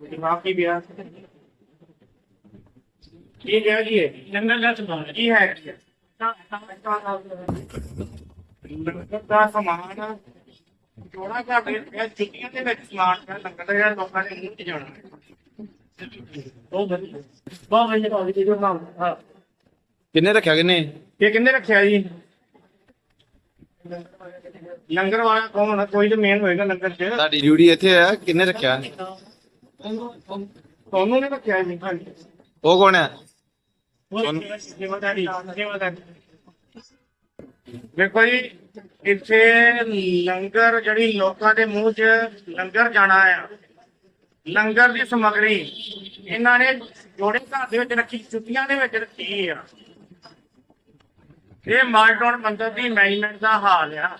ਜਵਾਬ ਕੀ ਬਿਆ ਕੀ ਗਿਆ ਜੀ ਇਹ? ਲੰਗਰ ਦਾ ਸਮਾਨ। ਕੀ ਹੈ ਲੰਗਰ ਦਾ ਸਮਾਨ ਜੋੜਾ ਘਰ ਦੇ ਵਿੱਚ ਛੁੱਟੀਆਂ ਦੇ ਵਿੱਚ ਸਮਾਨ ਪਿਆ ਲੰਗਰ ਦਾ ਜਿਹੜਾ ਲੋਕਾਂ ਦੇ ਮੂੰਹ 'ਚ ਜਾਣਾ। ਬਹੁਤ ਵਧੀਆ। ਬਹੁਤ ਵਧੀਆ ਭਾਜੀ ਜੀ ਨਾਮ ਹਾਂ। ਕਿੰਨੇ ਰੱਖਿਆ ਕਿੰਨੇ? ਇਹ ਕਿੰਨੇ ਰੱਖਿਆ ਜੀ? ਲੰਗਰ ਵਾਲਾ ਕੌਣ ਹੈ ਕੋਈ ਤਾਂ ਮੇਨ ਹੋਏਗਾ ਲੰਗਰ 'ਚ। ਤੁਹਾਡੀ ਡਿਊਟੀ ਇੱਥੇ ਆ ਕਿੰਨੇ ਰੱਖਿਆ? ਤੁਹਾਨੂੰ ਨੇ ਰੱਖਿਆ ਜੀ ਹਾਂਜੀ ਉਹ ਕੌਣ ਹੈ? ਦੇਖੋ ਜੀ, ਇੱਥੇ ਲੰਗਰ ਜਿਹੜੀ ਲੋਕਾਂ ਦੇ ਮੂੰਹ 'ਚ ਲੰਗਰ ਜਾਣਾ ਆ। ਲੰਗਰ ਦੀ ਸਮਗਰੀ ਇਹਨਾਂ ਨੇ ਜੋੜੇ ਘਰ ਦੇ ਵਿੱਚ ਰੱਖੀ ਛੁੱਟੀਆਂ ਦੇ ਵਿੱਚ ਰੱਖੀ ਆ। ਇਹ ਮਾਲਟੋਨ ਮੰਦਰ ਦੀ ਮੈਨੇਜਮੈਂਟ ਦਾ ਹਾਲ ਆ।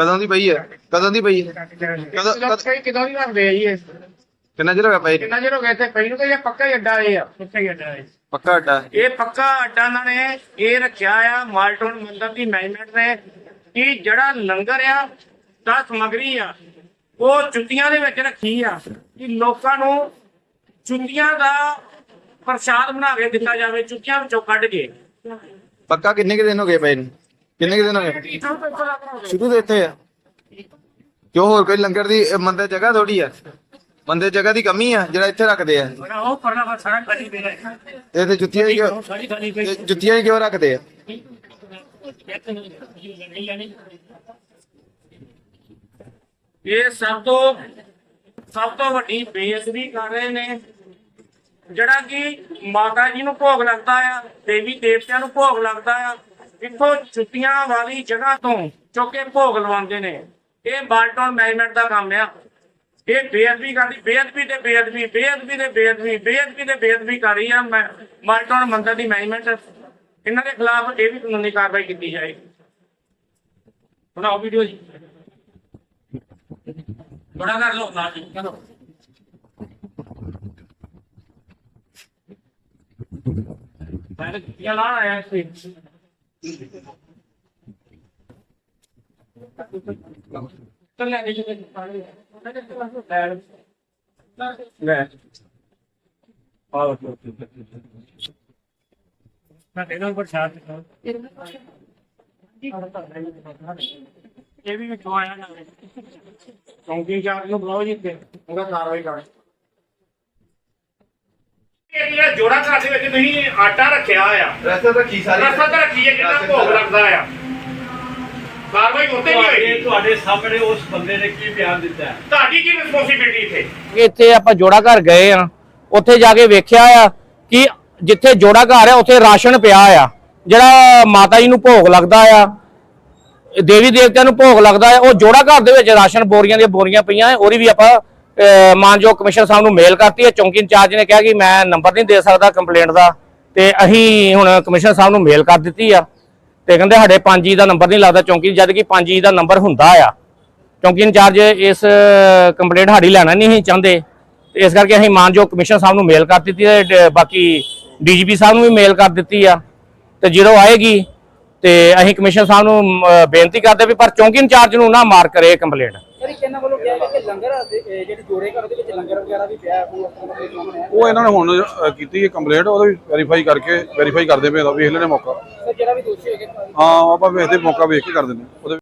ਕਦੋਂ ਦੀ ਪਈ ਹੈ? ਕਦੋਂ ਦੀ ਪਈ ਹੈ? ਕਦੋਂ- ਕਦੋਂ ਕਿਦੋਂ ਦੀ ਰੱਖਦੇ ਆ ਜੀ ਇਹ? ਕਿੰਨਾ ਚਿਰ ਹੋ ਗਿਆ ਪਈ ਨੂੰ? ਕਿੰਨਾ ਚਿਰ ਹੋ ਗਿਆ ਇੱਥੇ? ਪਈ ਨੂੰ ਤਾਂ ਇਹ ਪੱਕਾ ਹੀ ਅੱਡਾ ਇਹ ਆ ਪੱਕਾ ਹੀ ਅੱਡਾ ਇਹ। ਪੱਕਾ ਅੱਡਾ ਇਹ ਪੱਕਾ ਅੱਡਾ ਇਹਨਾਂ ਨੇ ਇਹ ਰੱਖਿਆ ਆ ਮਾਲਟੋਨ ਮੰਦਰ ਦੀ ਮੈਨੇਜਮੈਂਟ ਨੇ ਕਿ ਜਿਹੜਾ ਲੰਗਰ ਆ ਤਾਂ ਸਮਗਰੀ ਆ ਉਹ ਜੁੱਤੀਆਂ ਦੇ ਵਿੱਚ ਰੱਖੀ ਆ ਕਿ ਲੋਕਾਂ ਨੂੰ ਜੁੱਤੀਆਂ ਦਾ ਪ੍ਰਸ਼ਾਦ ਬਣਾ ਕੇ ਦਿੱਤਾ ਜਾਵੇ ਜੁੱਤੀਆਂ ਵਿੱਚੋਂ ਕੱਢ ਕੇ। ਪੱਕਾ ਕਿੰਨੇ ਕੁ ਦਿਨ ਹੋ ਗਏ ਪਏ ਨੂੰ? ਕਿੰਨੇ ਕੁ ਦਿਨ ਹੋ ਗਏ ਸ਼ੁਰੂ ਦੇ ਇੱਥੇ ਆ। ਕਿਉਂ ਹੋਰ ਕੋਈ ਲੰਗਰ ਦੀ, ਇਹ ਮੰਦਰ ਜਗ੍ਹਾ ਥੋੜੀ ਆ? ਮੰਦਿਰ ਜਗ੍ਹਾ ਦੀ ਕਮੀ ਆ, ਜਿਹੜਾ ਇੱਥੇ ਰੱਖਦੇ ਆ। ਉਹ ਪਰਨਾ ਵਾ ਸਾਰਾ ਕੱਢੀ ਦੇ ਇਹ ਤੇ ਜੁੱਤੀਆਂ ਹੀ ਕਿਉਂ ਸਾਰੀ ਖਾਲੀ ਇਹ ਜੁੱਤੀਆਂ ਹੀ ਕਿਉਂ ਰੱਖਦੇ ਆ? ਇਹ ਸਭ ਤੋਂ ਸਭ ਤੋਂ ਵੱਡੀ ਬੇਅਦਬੀ ਕਰ ਰਹੇ ਨੇ। ਜਿਹੜਾ ਕਿ ਮਾਤਾ ਜੀ ਨੂੰ ਭੋਗ ਲੱਗਦਾ ਆ, ਦੇਵੀ ਦੇਵਤਿਆਂ ਨੂੰ ਭੋਗ ਲੱਗਦਾ ਆ। ਇੱਥੋਂ ਛੁੱਟੀਆਂ ਵਾਲੀ ਜਗ੍ਹਾ ਤੋਂ ਚੁੱਕ ਭੋਗ ਲਵਾਉਂਦੇ ਨੇ। ਇਹ ਬਾਲਟਨ ਮੈਨੇਜਮੈਂਟ ਦਾ ਕੰਮ ਆ। ਇਹ ਬੇਅਦਬੀ ਕਰਦੀ, ਬੇਅਦਬੀ ਤੇ ਬੇਅਦਬੀ ਬੇਅਦਬੀ ਤੇ ਬੇਅਦਬੀ ਬੇਅਦਬੀ ਤੇ ਬੇਅਦਬੀ ਕਰ ਰਹੀ ਆ ਮਾਲਟਨ ਮੰਦਰ ਦੀ ਮੈਨੇਜਮੈਂਟ। ਇਹਨਾਂ ਦੇ ਖਿਲਾਫ ਇਹ ਵੀ ਕਾਨੂੰਨੀ ਕਾਰਵਾਈ ਕੀਤੀ ਜਾਏਗੀ। ਬਣਾਓ ਵੀਡੀਓ ਜੀ। ਬੜਾ ਕਰ ਲਓ ਨਾ ਜੀ। ਚਲੋ। ਮੈਂ ਕੀ ਲਾ ਆਇਆ ਇਸ ਤੇ ਇਹ ਵੀ ਕਿਉਂ ਆਇਆ ਨਾ। ਚੌਂਕੀ ਚਾਰ ਨੂੰ ਬੁਲਾਓ ਜੀ ਤੇ ਉਹਦਾ ਕਾਰਵਾਈ ਕਰ ਇਹ ਜਿਹੜਾ ਜੋੜਾ ਘਰ ਦੇ ਵਿੱਚ ਤੁਸੀਂ ਆਟਾ ਰੱਖਿਆ ਆ ਰਸਤਾ ਤਾਂ ਕੀ ਰਸਤਾ ਤਾਂ ਰੱਖੀ ਹੈ ਕਿੰਨਾ ਭੋਗ ਲੱਗਦਾ ਆ ਕਾਰਵਾਈ ਉੱਤੇ ਨਹੀਂ ਤੁਹਾਡੇ ਹੋਈ। ਤੁਹਾਡੇ ਸਾਹਮਣੇ ਉਸ ਬੰਦੇ ਨੇ ਕੀ ਬਿਆਨ ਦਿੱਤਾ? ਹੈ ਤੁਹਾਡੀ ਕੀ ਰਿਸਪੌਂਸਿਬਿਲਟੀ ਇੱਥੇ? ਇੱਥੇ ਆਪਾਂ ਜੋੜਾ ਘਰ ਗਏ ਆ। ਉੱਥੇ ਜਾ ਕੇ ਵੇਖਿਆ ਆ ਕਿ ਜਿੱਥੇ ਜੋੜਾ ਘਰ ਆ ਉੱਥੇ ਰਾਸ਼ਨ ਪਿਆ ਆ। ਜਿਹੜਾ ਮਾਤਾ ਜੀ ਨੂੰ ਭੋਗ ਲੱਗਦਾ ਆ ਦੇਵੀ ਦੇਵਤਿਆਂ ਨੂੰ ਭੋਗ ਲੱਗਦਾ ਆ ਉਹ ਜੋੜਾ ਘਰ ਦੇ ਵਿੱਚ ਰਾਸ਼ਨ ਬੋਰੀਆਂ ਦੀਆਂ ਬੋਰੀਆਂ ਪਈਆਂ ਆ, ਉਹਦੀ ਵੀ ਆਪਾਂ ਮਾਨਯੋਗ ਕਮਿਸ਼ਨਰ ਸਾਹਿਬ ਨੂੰ ਮੇਲ ਕਰਤੀ ਹੈ। ਚੌਂਕੀ ਇੰਚਾਰਜ ਨੇ ਕਿਹਾ ਕਿ ਮੈਂ ਨੰਬਰ ਨਹੀਂ ਦੇ ਸਕਦਾ ਕੰਪਲੇਂਟ ਦਾ ਤੇ ਅਸੀਂ ਹੁਣ ਕਮਿਸ਼ਨਰ ਸਾਹਿਬ ਨੂੰ ਮੇਲ ਕਰ ਦਿੱਤੀ ਆ। ਤੇ ਕਹਿੰਦੇ ਸਾਡੇ 5 ਦਾ ਨੰਬਰ ਨਹੀਂ ਲੱਗਦਾ। ਚੌਂਕੀ ਜਦ ਕਿ 5 ਦਾ ਨੰਬਰ ਹੁੰਦਾ ਆ। ਚੌਂਕੀ ਇੰਚਾਰਜ ਇਸ ਕੰਪਲੇਂਟ ਸਾਡੀ ਲੈਣਾ ਨਹੀਂ ਸੀ ਚਾਹੁੰਦੇ। ਤੇ ਇਸ ਕਰਕੇ ਅਸੀਂ ਮਾਨਯੋਗ ਕਮਿਸ਼ਨਰ ਸਾਹਿਬ ਨੂੰ ਮੇਲ ਕਰ ਦਿੱਤੀ ਤੇ ਡ- ਬਾਕੀ ਡੀਜੀਪੀ ਸਾਹਿਬ ਨੂੰ ਵੀ ਮੇਲ ਕਰ ਦਿੱਤੀ ਆ। ਤੇ ਜਦੋਂ ਆਏਗੀ ਤੇ ਅਸੀਂ ਕਮਿਸ਼ਨਰ ਸਾਹਿਬ ਨੂੰ ਬੇਨਤੀ ਕਰਦੇ ਵੀ ਪਰ ਚੌਂਕੀ ਇੰਚਾਰਜ ਨੂੰ ਨਾ ਮਾਰ ਕਰੇ ਕੰਪਲੇਂਟ। ਸਰ ਇੱਕ ਇਹਨਾਂ ਵੱਲੋਂ ਕਿਹਾ ਗਿਆ ਕਿ ਲੰਗਰ ਦੇ- ਇਹ ਜਿਹੜੀ ਜੋੜੇ ਘਰ ਦੇ ਵਿੱਚ ਲੰਗਰ ਵਗੈਰਾ ਵੀ ਪਿਆ ਹੈ ਕੋਈ ਉਸ ਤਰ੍ਹਾਂ ਦਾ ਕੋਈ ਸਾਹਮਣੇ ਆਇਆ ਉਹ ਇਹਨਾਂ ਨੇ ਹੁਣ ਅ, ਕੀਤੀ ਹੈ ਕੰਪਲੇਂਟ ਉਹਦਾ ਵੀ ਵੈਰੀਫਾਈ ਕਰਕੇ ਵੈਰੀਫਾਈ ਕਰਦੇ ਪਏ ਉਹਦਾ ਵੇਖ ਲੈਣੇ ਮੌਕਾ ਸਰ ਜਿਹੜਾ ਵੀ ਦੋਸ਼ੀ ਹੋਏਗਾ ਹਾਂ ਆਪਾਂ ਵੇਖਦੇ ਮੌਕਾ ਵੇਖ ਕੇ ਕਰ ਦਿੰਦੇ। ਉਹਦੇ